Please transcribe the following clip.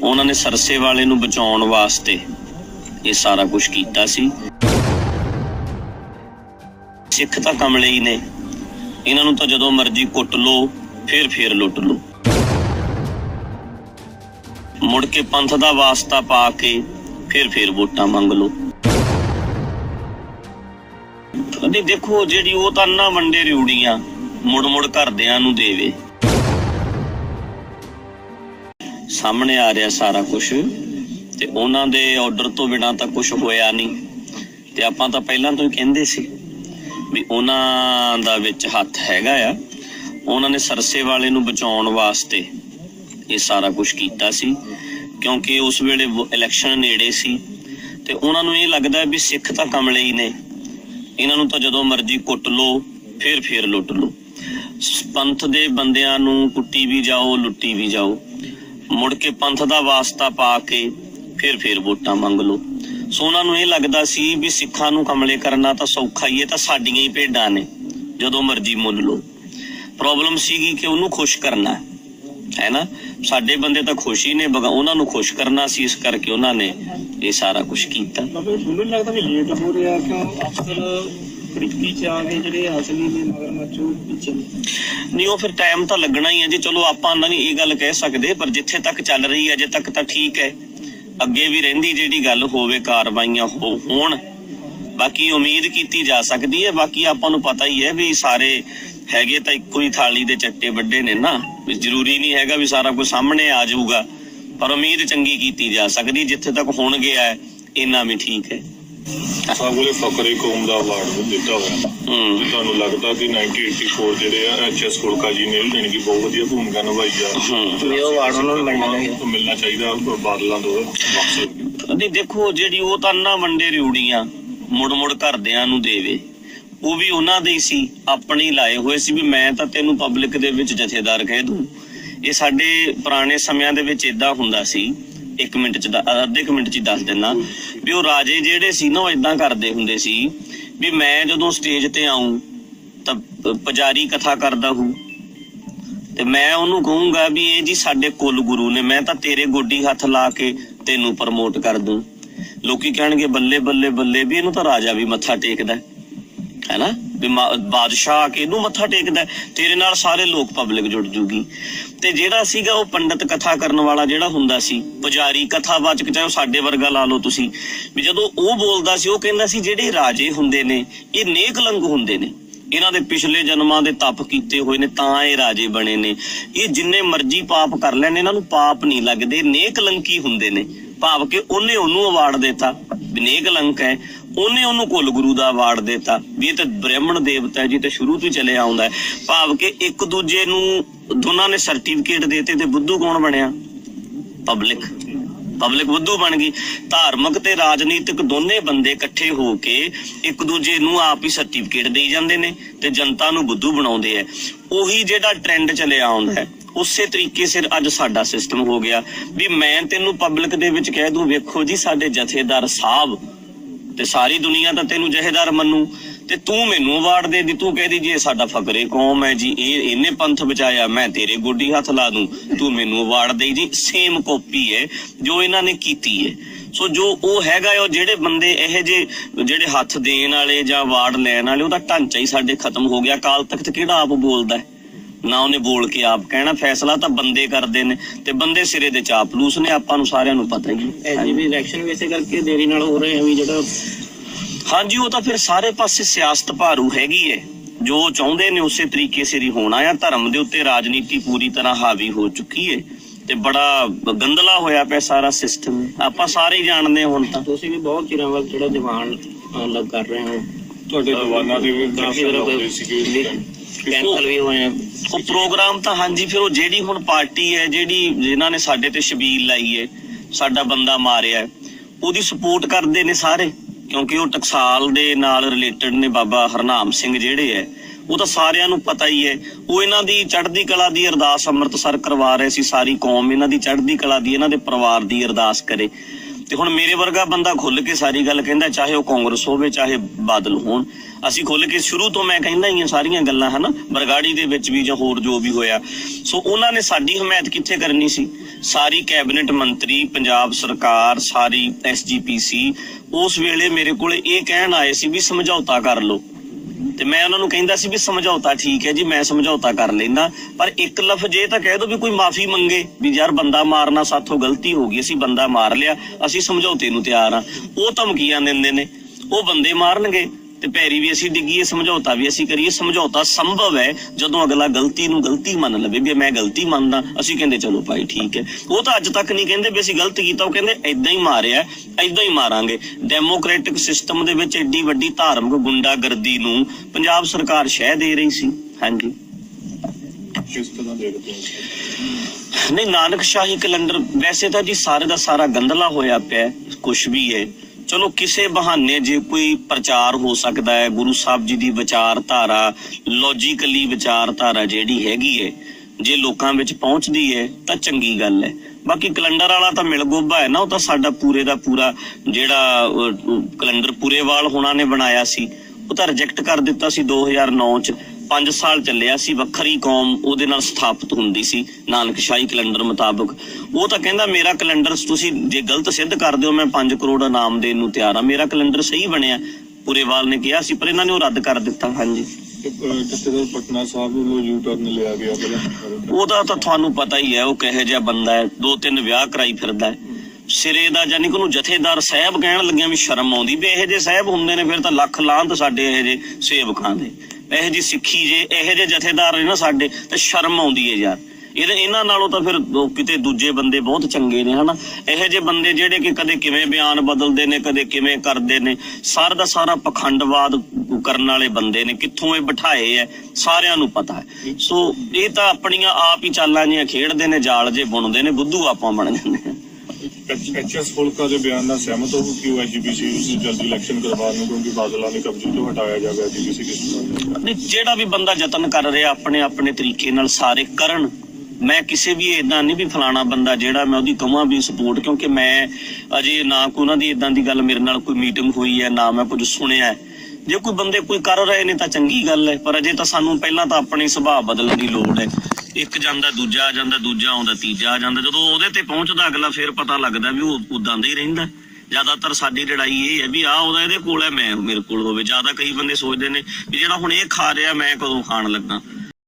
ਉਹਨਾਂ ਨੇ ਸਰਸੇ ਵਾਲੇ ਨੂੰ ਬਚਾਉਣ ਵਾਸਤੇ ਇਹ ਸਾਰਾ ਕੁਝ ਕੀਤਾ ਸੀ। ਸਿੱਖ ਤਾਂ ਕਮਲੇ ਹੀ ਨੇ। ਇਹਨਾਂ ਨੂੰ ਤਾਂ ਜਦੋਂ ਮਰਜ਼ੀ ਕੁੱਟ ਲੋ ਫੇਰ ਫੇਰ ਲੁੱਟ ਲੋ ਮੁੜ ਕੇ ਪੰਥ ਦਾ ਵਾਸਤਾ ਪਾ ਕੇ ਫੇਰ ਫੇਰ ਵੋਟਾਂ ਮੰਗ ਲੋ ਨਹੀਂ ਦੇਖੋ ਜਿਹੜੀ ਉਹ ਤਾਂ ਨਾ ਵੰਡੇ ਰਿਉੜੀਆਂ ਮੁੜ ਮੁੜ ਘਰਦਿਆਂ ਨੂੰ ਦੇਵੇ। ਸਾਹਮਣੇ ਆ ਰਿਹਾ ਸਾਰਾ ਕੁਝ ਤੇ ਉਹਨਾਂ ਦੇ ਆਰਡਰ ਤੋਂ ਬਿਨਾ ਤਾਂ ਕੁਝ ਹੋਇਆ ਨਹੀਂ। ਤੇ ਆਪਾਂ ਤਾਂ ਪਹਿਲਾਂ ਤੋਂ ਹੀ ਕਹਿੰਦੇ ਸੀ ਵੀ ਉਹਨਾਂ ਦਾ ਵਿੱਚ ਹੱਥ ਹੈਗਾ ਆ। ਉਹਨਾਂ ਨੇ ਸਰਸੇ ਵਾਲੇ ਨੂੰ ਬਚਾਉਣ ਵਾਸਤੇ ਇਹ ਸਾਰਾ ਕੁਝ ਕੀਤਾ ਸੀ, ਕਿਉਂਕਿ ਉਸ ਵੇਲੇ ਇਲੈਕਸ਼ਨ ਨੇੜੇ ਸੀ। ਤੇ ਉਹਨਾਂ ਨੂੰ ਇਹ ਲੱਗਦਾ ਵੀ ਸਿੱਖ ਤਾਂ ਕਮਲੇ ਹੀ ਨੇ। ਇਹਨਾਂ ਨੂੰ ਤਾਂ ਜਦੋਂ ਮਰਜ਼ੀ ਕੁੱਟ ਲੋ ਫੇਰ ਫੇਰ ਲੁੱਟ ਲੋ ਪੰਥ ਦੇ ਬੰਦਿਆਂ ਨੂੰ ਕੁੱਟੀ ਵੀ ਜਾਓ, ਲੁੱਟੀ ਵੀ ਜਾਓ। ਮੁੜ ਕੇ ਪੰਥ ਦਾ ਵਾਸਤਾ ਪਾ ਕੇ ਫਿਰ ਫਿਰ ਵੋਟਾਂ ਮੰਗ ਲਓ। ਸੋ ਉਹਨਾਂ ਨੂੰ ਇਹ ਲੱਗਦਾ ਸੀ ਵੀ ਸਿੱਖਾਂ ਨੂੰ ਕਮਲੇ ਕਰਨਾ ਤਾਂ ਸੌਖਾ ਹੀ ਹੈ, ਤਾਂ ਸਾਡੀਆਂ ਹੀ ਭੇਡਾਂ ਨੇ, ਜਦੋਂ ਮਰਜ਼ੀ ਮੁੱਲ ਲਓ। ਪ੍ਰੋਬਲਮ ਸੀਗੀ ਕਿ ਉਹਨੂੰ ਖੁਸ਼ ਕਰਨਾ ਹੈ ਨਾ? ਸਾਡੇ ਬੰਦੇ ਤਾਂ ਖੁਸ਼ ਹੀ ਨੇ, ਬਗਾ ਉਹਨਾਂ ਨੂੰ ਖੁਸ਼ ਕਰਨਾ ਸੀ, ਇਸ ਕਰਕੇ ਉਹਨਾਂ ਨੇ ਇਹ ਸਾਰਾ ਕੁਝ ਕੀਤਾ। ਮੈਨੂੰ ਲੱਗਦਾ ਵੀ ਲੇਟ ਹੋ ਰਿਹਾ, ਕਿਉਂ? ਅਕਸਰ ਕ੍ਰਿਕਟੀ ਚ ਆ ਕੇ ਜਿਹੜੇ ਅਸਲੀ ਨੇ, ਮਗਰਮੱਛ ਉਹ ਪਿੱਛੇ ਨਹੀਂ, ਉਹ ਫਿਰ ਟਾਈਮ ਤਾਂ ਲੱਗਣਾ ਹੀ ਹੈ ਜੀ। ਚਲੋ, ਆਪਾਂ ਨਹੀਂ ਇਹ ਗੱਲ ਕਹਿ ਸਕਦੇ, ਪਰ ਜਿੱਥੇ ਤੱਕ ਚੱਲ ਰਹੀ ਹੈ, ਅਜੇ ਤੱਕ ਤਾਂ ਠੀਕ ਹੈ। ਅੱਗੇ ਵੀ ਰਹਿੰਦੀ ਜਿਹੜੀ ਗੱਲ ਹੋਵੇ, ਕਾਰਵਾਈਆਂ ਹੋਣ। ਬਾਕੀ ਉਮੀਦ ਕੀਤੀ ਜਾ ਸਕਦੀ ਹੈ। ਬਾਕੀ ਆਪਾਂ ਨੂੰ ਪਤਾ ਹੀ ਹੈ ਵੀ ਸਾਰੇ ਹੈਗੇ ਤਾਂ ਇੱਕੋ ਹੀ ਥਾਲੀ ਦੇ ਚੱਟੇ ਵੱਡੇ ਨੇ ਨਾ। ਵੀ ਜ਼ਰੂਰੀ ਨਹੀਂ ਹੈਗਾ ਵੀ ਸਾਰਾ ਕੁਝ ਸਾਹਮਣੇ ਆ ਜਾਊਗਾ। ਪਰ ਉਮੀਦ ਚੰਗੀ ਕੀਤੀ ਜਾ ਸਕਦੀ, ਜਿੱਥੇ ਤੱਕ ਹੋਣ ਗਿਆ ਹੈ ਇੰਨਾ ਵੀ ਠੀਕ ਹੈ। ਕੋਲੇ ਫਕਰੇ ਕੌਮ ਦਾ ਅਵਾਰਡ ਦਿੱਤਾ ਹੋਇਆ। ਹੂੰ। ਤੇ ਤੁਹਾਨੂੰ ਲੱਗਦਾ ਕਿ 1984 ਜਿਹੜੇ ਆ ਐਚਐਸ ਫੁਲਕਾ ਜੀ ਨੇ ਇਹਨਾਂ ਦੀ ਬਹੁਤ ਵਧੀਆ ਭੂਮਿਕਾ ਨਿਭਾਈ ਆ। ਹੂੰ। ਵੀ ਉਹ ਅਵਾਰਡ ਉਹਨਾਂ ਨੂੰ ਮਿਲਣਾ ਚਾਹੀਦਾ। ਮਿਲਣਾ ਚਾਹੀਦਾ ਬਾਦਲਾਂ ਤੋਂ। ਮਕਸਦ ਨਹੀਂ ਦੇਖੋ ਜਿਹੜੀ ਉਹ ਤਾਂ ਨਾ ਵੰਡੇ ਰਿਉੜੀਆਂ ਮੁੜ ਮੁੜ ਘਰਦਿਆਂ ਨੂੰ ਦੇਵੇ ਉਹ ਵੀ ਉਹਨਾਂ ਦੇ ਹੀ ਸੀ ਆਪਣੇ ਲਾਏ ਹੋਏ ਸੀ ਵੀ ਮੈਂ ਤਾਂ ਤੈਨੂੰ ਪਬਲਿਕ ਦੇ ਵਿੱਚ ਜਥੇਦਾਰ ਕਹਿ ਦੂੰ। ਇਹ ਸਾਡੇ ਪੁਰਾਣੇ ਸਮਿਆਂ ਦੇ ਵਿੱਚ ਇਦਾਂ ਹੁੰਦਾ ਸੀ ਇੱਕ ਮਿੰਟ ਚ ਅੱਧੇ ਮਿੰਟ ਚ ਦੱਸ ਦਿੰਨਾ। ਵੀ ਉਹ ਰਾਜੇ ਜਿਹੜੇ ਸੀ ਨਾ, ਉਹ ਇਦਾਂ ਕਰਦੇ ਹੁੰਦੇ ਸੀ, ਵੀ ਮੈਂ ਜਦੋਂ ਸਟੇਜ ਤੇ ਆਉਂ ਤਾਂ ਪੁਜਾਰੀ ਕਥਾ ਕਰਦਾ ਹੂੰ। ਤੇ ਮੈਂ ਉਹਨੂੰ ਕਹੂੰਗਾ ਵੀ ਇਹ ਜੀ ਸਾਡੇ ਕੁਲ ਗੁਰੂ ਨੇ, ਮੈਂ ਤਾਂ ਤੇਰੇ ਗੋਡੀ ਹੱਥ ਲਾ ਕੇ ਤੈਨੂੰ ਪ੍ਰਮੋਟ ਕਰ ਦੂੰ। ਲੋਕੀ ਕਹਿਣਗੇ ਬੱਲੇ ਬੱਲੇ ਬੱਲੇ, ਵੀ ਇਹਨੂੰ ਤਾਂ ਰਾਜਾ ਵੀ ਮੱਥਾ ਟੇਕਦਾ ਹੈ। ਹੈਨਾ ਬਾਦਸ਼ਾਹ ਇਹਨੂੰ ਮੱਥਾ ਟੇਕਦਾ, ਤੇਰੇ ਨਾਲ ਸਾਰੇ ਲੋਕ ਪਬਲਿਕ ਜੁੜ ਜੂਗੀ। ਤੇ ਜਿਹੜਾ ਸੀਗਾ ਉਹ ਪੰਡਤ ਕਥਾ ਕਰਨ ਵਾਲਾ ਜਿਹੜਾ ਹੁੰਦਾ ਸੀ, ਪੁਜਾਰੀ ਕਥਾਵਾਚਕ, ਚਾਹੇ ਸਾਡੇ ਵਰਗਾ ਲਾ ਲਓ ਤੁਸੀਂ, ਵੀ ਜਦੋਂ ਉਹ ਬੋਲਦਾ ਸੀ, ਉਹ ਕਹਿੰਦਾ ਸੀ, ਜਿਹੜੇ ਰਾਜੇ ਹੁੰਦੇ ਨੇ, ਇਹ ਨੇਕਲੰਗ ਹੁੰਦੇ ਨੇ। ਇਹਨਾਂ ਦੇ ਪਿਛਲੇ ਜਨਮਾਂ ਦੇ ਤਪ ਕੀਤੇ ਹੋਏ ਨੇ, ਤਾਂ ਇਹ ਰਾਜੇ ਬਣੇ ਨੇ। ਇਹ ਜਿੰਨੇ ਮਰਜ਼ੀ ਪਾਪ ਕਰ ਲੈਣ, ਇਹਨਾਂ ਨੂੰ ਪਾਪ ਨਹੀਂ ਲੱਗਦੇ। ਨੇਕਲੰਕੀ ਹੁੰਦੇ ਨੇ। ਭਾਵ ਕਿ ਉਹਨੇ ਉਹਨੂੰ ਅਵਾਰਡ ਦਿੱਤਾ ਨੇਕਲੰਕ ਹੈ। ਉਹਨੇ ਉਹਨੂੰ ਕੁਲ ਗੁਰੂ ਦਾ ਅਵਾਰਡ ਦਿੱਤਾ। ਵੀ ਇਹ ਤਾਂ ਬ੍ਰਾਹਮਣ ਦੇਵਤਾ ਜੀ ਤੇ ਸ਼ੁਰੂ ਤੋਂ ਹੀ ਆਉਂਦਾ ਹੈ। ਭਾਵ ਕਿ ਇੱਕ ਦੂਜੇ ਨੂੰ ਦੋਨਾਂ ਨੇ ਸਰਟੀਫਿਕੇਟ ਦੇਤੇ ਤੇ ਬੁੱਧੂ ਕੌਣ ਬਣਿਆ? ਪਬਲਿਕ ਪਬਲਿਕ ਬੁੱਧੂ ਬਣ ਗਈ। ਧਾਰਮਿਕ ਤੇ ਰਾਜਨੀਤਿਕ ਦੋਨੇ ਬੰਦੇ ਇਕੱਠੇ ਹੋ ਕੇ ਇੱਕ ਦੂਜੇ ਨੂੰ ਆਪ ਹੀ ਸਰਟੀਫਿਕੇਟ ਦੇਈ ਜਾਂਦੇ ਨੇ ਤੇ ਜਨਤਾ ਨੂੰ ਬੁੱਧੂ ਬਣਾਉਂਦੇ ਆ ਉਹੀ ਜਿਹੜਾ ਟ੍ਰੈਂਡ ਚੱਲਿਆ ਆਉਂਦਾ ਹੈ, ਉਸੇ ਤਰੀਕੇ ਸਿਰ ਅੱਜ ਸਾਡਾ ਸਿਸਟਮ ਹੋ ਗਿਆ। ਵੀ ਮੈਂ ਤੈਨੂੰ ਪਬਲਿਕ ਦੇ ਵਿੱਚ ਕਹਿ ਦੂੰ, ਵੇਖੋ ਜੀ ਸਾਡੇ ਜਥੇਦਾਰ ਸਾਹਿਬ ਤੇ ਸਾਰੀ ਦੁਨੀਆ ਤਾਂ ਤੈਨੂੰ ਜਹੇਦਾਰ ਮੰਨੂ ਤੇ ਤੂੰ ਮੈਨੂੰ ਅਵਾਰਡ ਦੇ ਦੀ ਤੂੰ ਕਹਿਦੀ ਜੀ, ਇਹ ਸਾਡਾ ਫਕਰੇ ਕੌਮ ਹੈ ਜੀ, ਇਹ ਇਹਨੇ ਪੰਥ ਬਚਾਇਆ, ਮੈਂ ਤੇਰੇ ਗੋਡੀ ਹੱਥ ਲਾ ਦੂੰ, ਤੂੰ ਮੈਨੂੰ ਅਵਾਰਡ ਦੇ ਜੀ ਸੇਮ ਕਾਪੀ ਹੈ ਜੋ ਇਹਨਾਂ ਨੇ ਕੀਤੀ ਹੈ। ਸੋ ਜੋ ਉਹ ਹੈਗਾ ਉਹ ਜਿਹੜੇ ਬੰਦੇ ਇਹ ਜੇ ਜਿਹੜੇ ਹੱਥ ਦੇਣ ਵਾਲੇ ਜਾਂ ਅਵਾਰਡ ਲੈਣ ਵਾਲੇ, ਉਹਦਾ ਢਾਂਚਾ ਹੀ ਸਾਡੇ ਖਤਮ ਹੋ ਗਿਆ। ਕਾਲ ਤਖਤ ਕਿਹੜਾ ਆਪ ਬੋਲਦਾ ਹੈ? ਨਾ ਉਹਨੇ ਬੋਲ ਕੇ ਆਪ ਕਹਿਣਾ ਫੈਸਲਾ ਤਾਂ ਬੰਦੇ ਕਰਦੇ ਨੇ ਤੇ ਬੰਦੇ ਸਿਰੇ ਦੇ ਚਾਪਲੂਸ ਨੇ ਆਪਾਂ ਨੂੰ ਸਾਰਿਆਂ ਨੂੰ ਪਤਾ ਹੀ ਹੈ। ਐਜੀਬੀ ਇਲੈਕਸ਼ਨ ਵੀ ਇਸੇ ਕਰਕੇ ਦੇਰੀ ਨਾਲ ਹੋ ਰਹੇ ਆ ਵੀ ਜਿਹੜਾ ਹਾਂਜੀ ਉਹ ਤਾਂ ਫਿਰ ਸਾਰੇ ਪਾਸੇ ਸਿਆਸਤ ਭਾਰੂ ਹੈਗੀ ਹੈ ਜੋ ਚਾਹੁੰਦੇ ਨੇ ਉਸੇ ਤਰੀਕੇ ਸਿਰ ਹੀ ਹੋਣਾ ਆ। ਧਰਮ ਦੇ ਉੱਤੇ ਰਾਜਨੀਤੀ ਪੂਰੀ ਤਰ੍ਹਾਂ ਹਾਵੀ ਹੋ ਚੁੱਕੀ ਹੈ ਤੇ ਬੜਾ ਗੰਦਲਾ ਹੋਇਆ ਪਿਆ ਸਾਰਾ ਸਿਸਟਮ ਆਪਾਂ ਸਾਰੇ ਹੀ ਜਾਣਦੇ ਹੁਣ ਤਾਂ। ਤੁਸੀਂ ਵੀ ਬਹੁਤ ਚਿਰਾਂ ਬਾਅਦ ਜਿਹੜਾ ਜਵਾਨ ਅਹ, ਲੱਗ ਕਰ ਰਹੇ ਹੋ। ਤੁਹਾਡੇ ਜਵਾਨਾਂ ਦੇ ਵੀ ਕਾਫੀ ਤਰ੍ਹਾਂ ਕੈਂਸਲ ਵੀ ਹੋਏ ਆ। ਉਹ ਪ੍ਰੋਗਰਾਮ ਤਾਂ ਹਾਂਜੀ ਫਿਰ ਉਹ ਜਿਹੜੀ ਹੁਣ ਪਾਰਟੀ ਹੈ ਜਿਹੜੀ ਜਿਨ੍ਹਾਂ ਨੇ ਸਾਡੇ ਤੇ ਸ਼ਬੀਲ ਲਾਈ ਹੈ ਸਾਡਾ ਬੰਦਾ ਮਾਰਿਆ ਉਹਦੀ ਸਪੋਰਟ ਕਰਦੇ ਨੇ ਸਾਰੇ। ਕਿਉਂਕਿ ਉਹ ਟਕਸਾਲ ਦੇ ਨਾਲ ਰਿਲੇਟਡ ਨੇ ਬਾਬਾ ਹਰਨਾਮ ਸਿੰਘ ਜਿਹੜੇ ਹੈ ਉਹ ਤਾਂ ਸਾਰਿਆਂ ਨੂੰ ਪਤਾ ਹੀ ਹੈ। ਉਹ ਇਹਨਾਂ ਦੀ ਚੜ੍ਹਦੀ ਕਲਾ ਦੀ ਅਰਦਾਸ ਅੰਮ੍ਰਿਤਸਰ ਕਰਵਾ ਰਹੇ ਸੀ ਸਾਰੀ ਕੌਮ ਇਹਨਾਂ ਦੀ ਚੜ੍ਹਦੀ ਕਲਾ ਦੀ ਇਹਨਾਂ ਦੇ ਪਰਿਵਾਰ ਦੀ ਅਰਦਾਸ ਕਰੇ। ਤੇ ਹੁਣ ਮੇਰੇ ਵਰਗਾ ਬੰਦਾ ਖੁੱਲ ਕੇ ਸਾਰੀ ਗੱਲ ਕਹਿੰਦਾ, ਚਾਹੇ ਉਹ ਕਾਂਗਰਸ ਹੋਵੇ, ਚਾਹੇ ਬਾਦਲ ਹੋਣ। ਅਸੀਂ ਖੁੱਲ ਕੇ ਸ਼ੁਰੂ ਤੋਂ ਮੈਂ ਕਹਿੰਦਾ ਹੀ ਸਾਰੀਆਂ ਗੱਲਾਂ, ਹਨਾ? ਬਰਗਾੜੀ ਦੇ ਵਿੱਚ ਵੀ ਜਾਂ ਹੋਰ ਜੋ ਵੀ ਹੋਇਆ। ਸੋ ਉਹਨਾਂ ਨੇ ਸਾਡੀ ਹਮਾਇਤ ਕਿੱਥੇ ਕਰਨੀ ਸੀ? ਸਾਰੀ ਕੈਬਨਿਟ ਮੰਤਰੀ, ਪੰਜਾਬ ਸਰਕਾਰ, ਸਾਰੀ ਐਸਜੀਪੀਸੀ ਉਸ ਵੇਲੇ ਮੇਰੇ ਕੋਲ ਇਹ ਕਹਿਣ ਆਏ ਸੀ ਵੀ ਸਮਝੌਤਾ ਕਰ ਲਓ। ਤੇ ਮੈਂ ਉਹਨਾਂ ਨੂੰ ਕਹਿੰਦਾ ਸੀ ਵੀ ਸਮਝੌਤਾ ਠੀਕ ਹੈ ਜੀ, ਮੈਂ ਸਮਝੌਤਾ ਕਰ ਲੈਂਦਾ। ਪਰ ਇੱਕ ਲਫ਼ਜ਼ ਇਹ ਤਾਂ ਕਹਿ ਦੋ ਵੀ ਕੋਈ ਮਾਫੀ ਮੰਗੇ ਵੀ ਯਾਰ ਬੰਦਾ ਮਾਰਨਾ ਸਾਥੋਂ ਗਲਤੀ ਹੋ ਗਈ, ਅਸੀਂ ਬੰਦਾ ਮਾਰ ਲਿਆ, ਅਸੀਂ ਸਮਝੌਤੇ ਨੂੰ ਤਿਆਰ ਆ ਉਹ ਧਮਕੀਆਂ ਦਿੰਦੇ ਨੇ, ਉਹ ਬੰਦੇ ਮਾਰਨਗੇ। ਤੇ ਪੈਰੀ ਵੀ ਅਸੀਂ ਡਿੱਗੀਏ ਸਮਝੌਤਾ ਵੀ ਅਸੀਂ ਕਰੀਏ। ਸਮਝੌਤਾ ਸੰਭਵ ਹੈ ਜਦੋਂ ਅਗਲਾ ਗਲਤੀ ਨੂੰ ਗਲਤੀ ਮੰਨ ਲਵੇ ਵੀ ਮੈਂ ਗਲਤੀ ਮੰਨਦਾ। ਅਸੀਂ ਕਹਿੰਦੇ ਚਲੋ ਭਾਈ ਠੀਕ ਹੈ। ਉਹ ਤਾਂ ਅੱਜ ਤੱਕ ਨਹੀਂ ਕਹਿੰਦੇ ਵੀ ਅਸੀਂ ਗਲਤ ਕੀਤਾ। ਉਹ ਕਹਿੰਦੇ ਐਦਾਂ ਹੀ ਮਾਰਿਆ ਐਦਾਂ ਹੀ ਮਾਰਾਂਗੇ। ਡੈਮੋਕ੍ਰੈਟਿਕ ਸਿਸਟਮ ਦੇ ਵਿੱਚ ਐਡੀ ਵੱਡੀ ਧਾਰਮਿਕ ਗੁੰਡਾਗਰਦੀ ਨੂੰ ਪੰਜਾਬ ਸਰਕਾਰ ਸ਼ਹਿ ਦੇ ਰਹੀ ਸੀ। ਹਾਂਜੀ। ਕਿਸ ਤਰ੍ਹਾਂ ਦੇਖਦੇ ਹੋ ਨਹੀਂ ਨਾਨਕਸ਼ਾਹੀ ਕੈਲੰਡਰ ਵੈਸੇ ਤਾਂ ਜੀ ਸਾਰੇ ਦਾ ਸਾਰਾ ਗੰਦਲਾ ਹੋਇਆ ਪਿਆ। ਕੁਝ ਵੀ ਹੈ। ਚਲੋ ਕਿਸੇ ਬਹਾਨੇ ਜੇ ਕੋਈ ਪ੍ਰਚਾਰ ਹੋ ਸਕਦਾ ਹੈ, ਗੁਰੂ ਸਾਹਿਬ ਜੀ ਦੀ ਵਿਚਾਰਧਾਰਾ ਲੌਜੀਕਲੀ ਵਿਚਾਰਧਾਰਾ ਜਿਹੜੀ ਹੈਗੀ ਹੈ, ਜੇ ਲੋਕਾਂ ਵਿੱਚ ਪਹੁੰਚਦੀ ਹੈ, ਤਾਂ ਚੰਗੀ ਗੱਲ ਹੈ। ਬਾਕੀ ਕੈਲੰਡਰ ਵਾਲਾ ਤਾਂ ਮਿਲਗੋਬਾ ਹੈ ਨਾ, ਉਹ ਤਾਂ ਸਾਡਾ ਪੂਰੇ ਦਾ ਪੂਰਾ ਜਿਹੜਾ ਕੈਲੰਡਰ ਪੂਰੇਵਾਲ ਹੋਣਾ ਨੇ ਬਣਾਇਆ ਸੀ। ਉਹ ਤਾਂ ਰਿਜੈਕਟ ਕਰ ਦਿੱਤਾ ਸੀ 2009 ਚ। 5 ਸਾਲ ਚੱਲਿਆ ਸੀ ਵੱਖਰੀ ਕੌਮ ਉਹਦੇ ਨਾਲ ਸਥਾਪਿਤ ਹੁੰਦੀ ਸੀ ਨਾਨਕਸ਼ਾਹੀ ਕੈਲੰਡਰ ਮੁਤਾਬਕ। ਉਹ ਤਾਂ ਕਹਿੰਦਾ ਮੇਰਾ ਕੈਲੰਡਰ ਤੁਸੀਂ ਜੇ ਗਲਤ ਸਿੱਧ ਕਰ ਦਿਓ ਮੈਂ 5 ਕਰੋੜ ਇਨਾਮ ਦੇਣ ਨੂੰ ਤਿਆਰ ਆ ਮੇਰਾ ਕੈਲੰਡਰ ਸਹੀ ਬਣਿਆ। ਪੂਰੇਵਾਲ ਨੇ ਕਿਹਾ ਸੀ ਪਰ ਇਹਨਾਂ ਨੇ ਉਹ ਰੱਦ ਕਰ ਦਿੱਤਾ। ਹਾਂਜੀ। ਜਥੇਦਾਰ ਪਟਨਾ ਸਾਹਿਬ ਵੱਲੋਂ ਯੂ ਟਰਨ ਲਿਆ ਗਿਆ ਪਹਿਲਾਂ। ਉਹਦਾ ਤਾਂ ਤੁਹਾਨੂੰ ਪਤਾ ਹੀ ਹੈ ਉਹ ਕਿਹੋ ਜਿਹਾ ਬੰਦਾ ਹੈ। ਦੋ ਤਿੰਨ ਵਿਆਹ ਕਰਾਈ ਫਿਰਦਾ ਹੈ। ਸਿਰੇ ਦਾ ਜਾਨੀ ਕਿ ਉਹਨੂੰ ਜਥੇਦਾਰ ਸਾਹਿਬ ਕਹਿਣ ਲੱਗਿਆ ਵੀ ਸ਼ਰਮ ਆਉਂਦੀ ਵੀ ਇਹੋ ਜਿਹੇ ਸਾਹਿਬ ਹੁੰਦੇ ਨੇ ਫਿਰ ਤਾਂ ਲੱਖ ਲਾਂਤ ਸਾਡੇ ਇਹੋ ਜਿਹੇ ਸੇਵਕਾਂ ਦੇ। ਇਹੋ ਜਿਹੀ ਸਿੱਖੀ ਜੇ, ਇਹੋ ਜਿਹੇ ਜਥੇਦਾਰ ਨੇ ਨਾ ਸਾਡੇ, ਤੇ ਸ਼ਰਮ ਆਉਂਦੀ ਹੈ ਯਾਰ। ਇਹਦੇ ਇਹਨਾਂ ਨਾਲੋਂ ਤਾਂ ਫਿਰ ਕਿਤੇ ਦੂਜੇ ਬੰਦੇ ਬਹੁਤ ਚੰਗੇ ਨੇ, ਹਨਾ? ਇਹੋ ਜਿਹੇ ਬੰਦੇ ਜਿਹੜੇ ਕਿ ਕਦੇ ਕਿਵੇਂ ਬਿਆਨ ਬਦਲਦੇ ਨੇ, ਕਦੇ ਕਿਵੇਂ ਕਰਦੇ ਨੇ, ਸਾਰਾ ਦਾ ਸਾਰਾ ਪਖੰਡਵਾਦ ਕਰਨ ਵਾਲੇ ਬੰਦੇ ਨੇ, ਕਿੱਥੋਂ ਇਹ ਬਿਠਾਏ ਐ, ਸਾਰਿਆਂ ਨੂੰ ਪਤਾ ਹੈ ਸੋ ਇਹ ਤਾਂ ਆਪਣੀਆਂ ਆਪ ਹੀ ਚਾਲਾਂ ਜੀਆਂ ਖੇਡਦੇ ਨੇ, ਜਾਲ ਜੇ ਬੁਣਦੇ ਨੇ, ਬੁੱਧੂ ਆਪਾਂ ਬਣ ਜਾਂਦੇ ਹਾਂ ਐਚਐਸ ਫੁਲਕਾ ਦੇ ਬਿਆਨ ਨਾਲ ਸਹਿਮਤ ਹੋ ਕਿ ਐਜੀਪੀਸੀ ਉਸ ਜਲਦੀ ਇਲੈਕਸ਼ਨ ਕਰਵਾਉਣ ਨੂੰ, ਕਿਉਂਕਿ ਬਾਦਲਾਂ ਨੇ ਕਬਜ਼ੇ ਤੋਂ ਹਟਾਇਆ ਜਾਵੇ ਐਜੀਪੀਸੀ ਕਿਸ ਤਰ੍ਹਾਂ ਨਹੀਂ, ਜਿਹੜਾ ਵੀ ਬੰਦਾ ਯਤਨ ਕਰ ਰਿਹਾ ਆਪਣੇ ਆਪਣੇ ਤਰੀਕੇ ਨਾਲ ਸਾਰੇ ਕਰਨ, ਮੈਂ ਕਿਸੇ ਵੀ ਇਦਾਂ ਨਹੀਂ ਵੀ ਫਲਾਣਾ ਬੰਦਾ ਜਿਹੜਾ ਮੈਂ ਉਹਦੀ ਕਹਾਂ ਵੀ ਸਪੋਰਟ ਕਿਉਂਕਿ ਮੈਂ ਅਜੇ ਨਾ ਕੋਈ ਉਹਨਾਂ ਦੀ ਇਦਾਂ ਦੀ ਗੱਲ ਮੇਰੇ ਨਾਲ ਕੋਈ ਮੀਟਿੰਗ ਹੋਈ ਹੈ, ਨਾ ਮੈਂ ਕੁਝ ਸੁਣਿਆ ਹੈ। ਜੇ ਕੋਈ ਬੰਦੇ ਕੋਈ ਕਰ ਰਹੇ ਨੇ ਤਾਂ ਚੰਗੀ ਗੱਲ ਹੈ, ਪਰ ਅਜੇ ਤਾਂ ਸਾਨੂੰ ਪਹਿਲਾਂ ਤਾਂ ਆਪਣੇ ਸੁਭਾਅ ਬਦਲਣ ਦੀ ਲੋੜ ਹੈ। ਇੱਕ ਜਾਂਦਾ, ਦੂਜਾ ਆ ਜਾਂਦਾ, ਦੂਜਾ ਆਉਂਦਾ, ਤੀਜਾ ਆ ਜਾਂਦਾ, ਜਦੋਂ ਉਹਦੇ ਤੇ ਪਹੁੰਚਦਾ, ਅਗਲਾ ਫਿਰ ਪਤਾ ਲੱਗਦਾ ਵੀ ਉਹ ਉਦਾਂ ਦਾ ਹੀ ਰਹਿੰਦਾ। ਜ਼ਿਆਦਾਤਰ ਸਾਡੀ ਲੜਾਈ ਇਹ ਹੈ ਵੀ ਆ ਉਹਦਾ ਇਹਦੇ ਕੋਲ ਹੈ, ਮੈਂ ਮੇਰੇ ਕੋਲ ਹੋਵੇ। ਜ਼ਿਆਦਾ ਕਈ ਬੰਦੇ ਸੋਚਦੇ ਨੇ ਵੀ ਜਿਹੜਾ ਹੁਣ ਇਹ ਖਾ ਰਿਹਾ, ਮੈਂ ਕਦੋਂ ਖਾਣ ਲੱਗਾ।